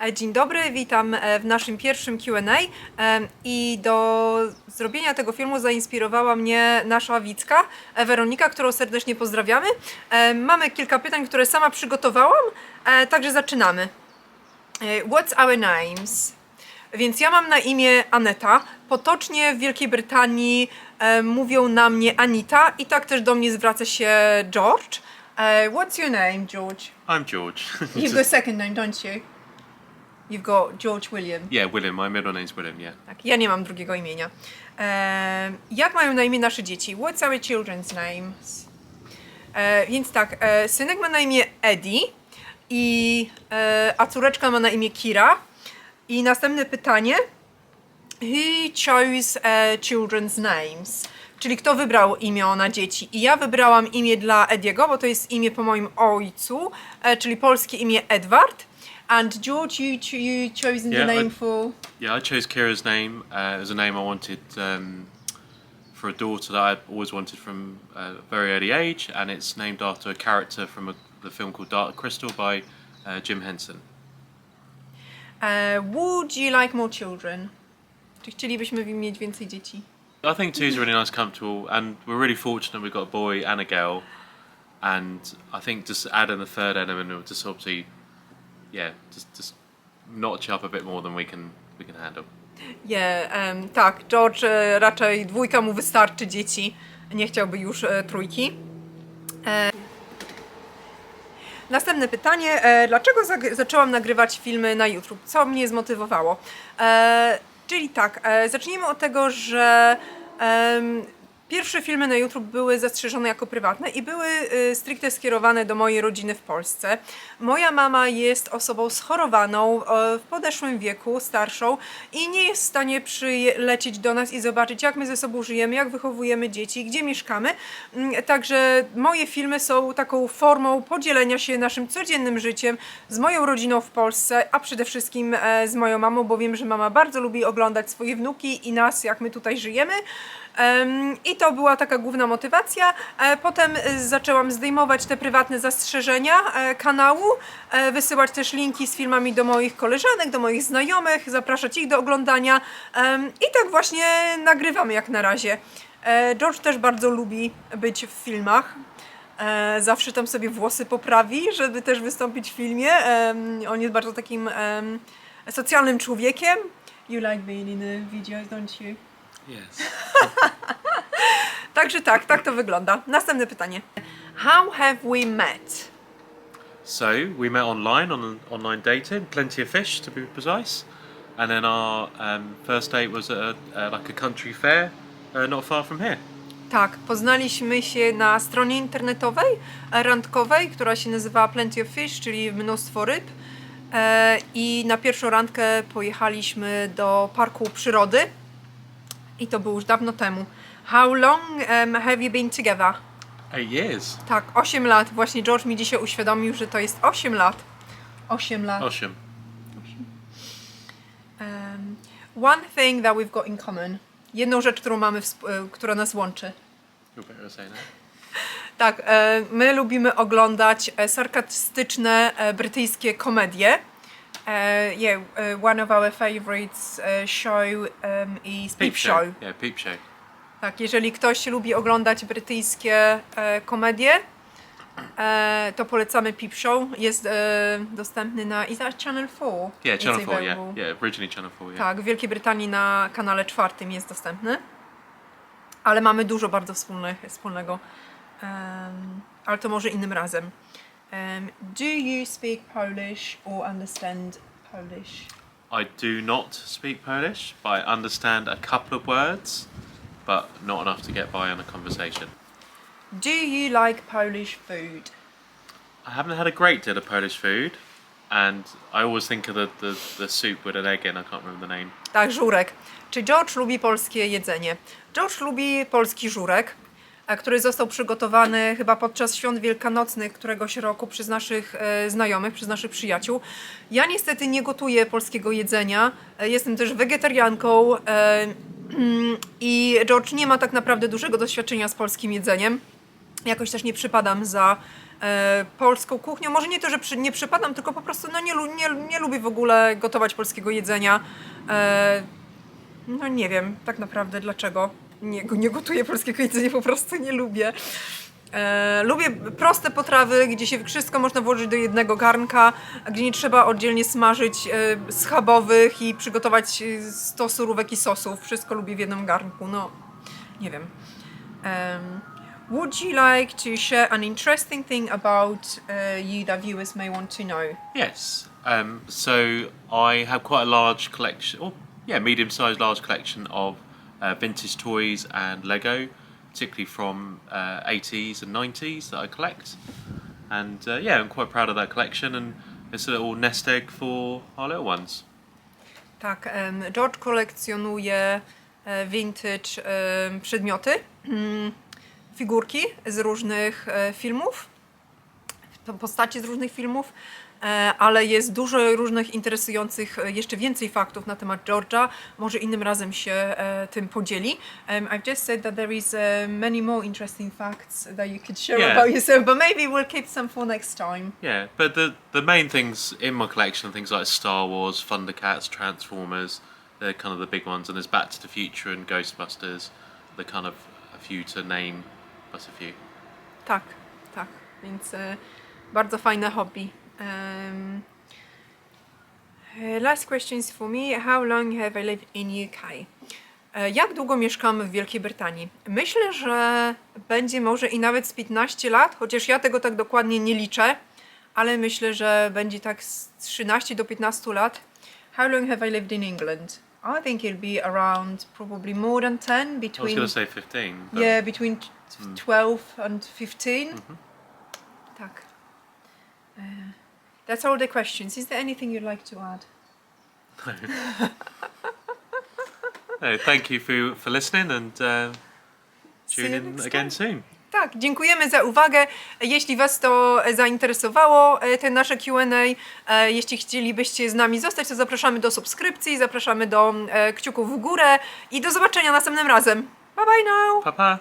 E, Dzień dobry, witam e, w naszym pierwszym QA. E, I do zrobienia tego filmu zainspirowała mnie nasza Wicka, e, Weronika, którą serdecznie pozdrawiamy. Mamy kilka pytań, które sama przygotowałam, także zaczynamy. What's our names? Więc ja mam na imię Aneta. Potocznie w Wielkiej Brytanii mówią na mnie Anita i tak też do mnie zwraca się George. What's your name, George? I'm George. You've got a second name, don't you? You've got George William. yeah, William. My middle name's William. Yeah. Tak, ja nie mam drugiego imienia. E, jak mają na imię nasze dzieci? What's our children's names? E, więc tak, e, synek ma na imię Eddie, i, e, a córeczka ma na imię Kira. I następne pytanie. Who chose e, children's names? Czyli kto wybrał imiona dzieci? I ja wybrałam imię dla Ediego, bo to jest imię po moim ojcu, e, czyli polskie imię Edward. And George, you, ch- you chosen Yeah, the I- name for... Yeah, I chose Kira's name uh, as a name I wanted um, for a daughter that I'd always wanted from a very early age, and it's named after a character from a, the film called Dark Crystal by uh, Jim Henson. Uh, would you like more children? Chcielibyśmy mieć więcej dzieci? I think two's really nice, comfortable, and we're really fortunate we've got a boy and a girl. And I think just adding the third element of just obviously, yeah, just just notch up a bit more than we can we can handle. Em, tak, George e, raczej dwójka mu wystarczy dzieci. Nie chciałby już e, trójki. E, Następne pytanie. E, dlaczego zag- zaczęłam nagrywać filmy na YouTube? Co mnie zmotywowało? E, czyli tak, e, zacznijmy od tego, że pierwsze filmy na YouTube były zastrzeżone jako prywatne i były y, stricte skierowane do mojej rodziny w Polsce. Moja mama jest osobą schorowaną w podeszłym wieku, starszą i nie jest w stanie przylecieć do nas i zobaczyć, jak my ze sobą żyjemy, jak wychowujemy dzieci, gdzie mieszkamy. Mm, Także moje filmy są taką formą podzielenia się naszym codziennym życiem z moją rodziną w Polsce, a przede wszystkim e, z moją mamą, bo wiem, że mama bardzo lubi oglądać swoje wnuki i nas, jak my tutaj żyjemy. Em, I to była taka główna motywacja. E, Potem e, zaczęłam zdejmować te prywatne zastrzeżenia e, kanału, wysyłać też linki z filmami do moich koleżanek, do moich znajomych, zapraszać ich do oglądania. I tak właśnie nagrywamy jak na razie. George też bardzo lubi być w filmach. Zawsze tam sobie włosy poprawi, żeby też wystąpić w filmie. On jest bardzo takim socjalnym człowiekiem. You like being in the videos, don't you? Yes. Także tak, tak to wygląda. Następne pytanie. How have we met? So we met online on online dating, plenty of fish to be precise, and then our um, first date was at a, uh, like a country fair uh, not far from here. Tak, poznaliśmy się na stronie internetowej, e, randkowej, która się nazywała Plenty of Fish, czyli mnóstwo ryb. E, I na pierwszą randkę pojechaliśmy do parku przyrody. I to było już dawno temu. How long um, have you been together? Eight years. Tak, 8 lat. Właśnie George mi dzisiaj uświadomił, że to jest 8 lat. 8 lat. Osham. Um, one thing that we've got in common. Jedną rzecz, którą mamy, wsp- e, która nas łączy. You're better say that. Tak, e, my lubimy oglądać e, sarkastyczne e, brytyjskie komedie. E, yeah, e, one of our favorites e, show um, is Peep Show. Yeah, peep show. Tak, jeżeli ktoś lubi oglądać brytyjskie e, komedie, e, to polecamy Peep Show. Jest e, dostępny na is that Channel 4? Yeah, It's Channel 4, yeah. available. Yeah, originally Channel 4, yeah. Tak, w Wielkiej Brytanii na kanale czwartym jest dostępny. Ale mamy dużo bardzo wspólnych, wspólnego. Em, ale to może innym razem. Do you speak Polish or understand Polish? I do not speak Polish, but I understand a couple of words, but not enough to get by in a conversation. Do you like Polish food? I haven't had a great deal of Polish food, and I always think of the, the, the soup with an egg in, I can't remember the name. Tak, żurek. Czy George lubi polskie jedzenie? George lubi polski żurek, e, który został przygotowany chyba podczas świąt wielkanocnych któregoś roku przez naszych e, znajomych, przez naszych przyjaciół. Ja niestety nie gotuję polskiego jedzenia. E, jestem też wegetarianką e, i George nie ma tak naprawdę dużego doświadczenia z polskim jedzeniem. Jakoś też nie przypadam za e, polską kuchnią. Może nie to, że przy, nie przypadam, tylko po prostu no, nie, nie, nie lubię w ogóle gotować polskiego jedzenia. E, no nie wiem tak naprawdę dlaczego nie, nie gotuję polskiego jedzenia, po prostu nie lubię. E, lubię proste potrawy, gdzie się wszystko można włożyć do jednego garnka, gdzie nie trzeba oddzielnie smażyć e, schabowych i przygotować e, 100 surówek i sosów. Wszystko lubię w jednym garnku. No, nie wiem. Um, would you like to share an interesting thing about uh, you that viewers may want to know? Yes. Um, so I have quite a large collection, or yeah, medium-sized, large collection of uh, vintage toys and Lego, particularly from uh, 80s and 90s that I collect. And uh, yeah, I'm quite proud of that collection, and it's a little nest egg for our little ones. Tak, George kolekcjonuje e, vintage em, przedmioty, mm, figurki z różnych e, filmów, to postacie z różnych filmów, e, ale jest dużo różnych interesujących, e, jeszcze więcej faktów na temat George'a. Może innym razem się e, tym podzieli. Um, I've just said that there is uh, many more interesting facts that you could share Yeah. about yourself, but maybe we'll keep some for next time. Yeah, but the the main things in my collection are things like Star Wars, Thundercats, Transformers. They're kind of the big ones, and there's Back to the Future and Ghostbusters. They're kind of a few to name, but a few. Tak, tak. Więc e, bardzo fajne hobby. Um, e, last questions for me. How long have I lived in UK? E, Jak długo mieszkam w Wielkiej Brytanii? Myślę, że będzie może i nawet z 15 lat, chociaż ja tego tak dokładnie nie liczę, ale myślę, że będzie tak z 13 do 15 lat. How long have I lived in England? I think it'll be around probably more than 10 I was between going to say 15. But Yeah, between t- t- 12 and 15. Tak. Uh, that's all the questions. Is there anything you'd like to add? No, thank you for, for listening and uh, tune in again soon. Tak, dziękujemy za uwagę. Jeśli Was to zainteresowało, e, te nasze QA, e, jeśli chcielibyście z nami zostać, to zapraszamy do subskrypcji, zapraszamy do e, kciuków w górę i do zobaczenia następnym razem. Bye bye now! Papa.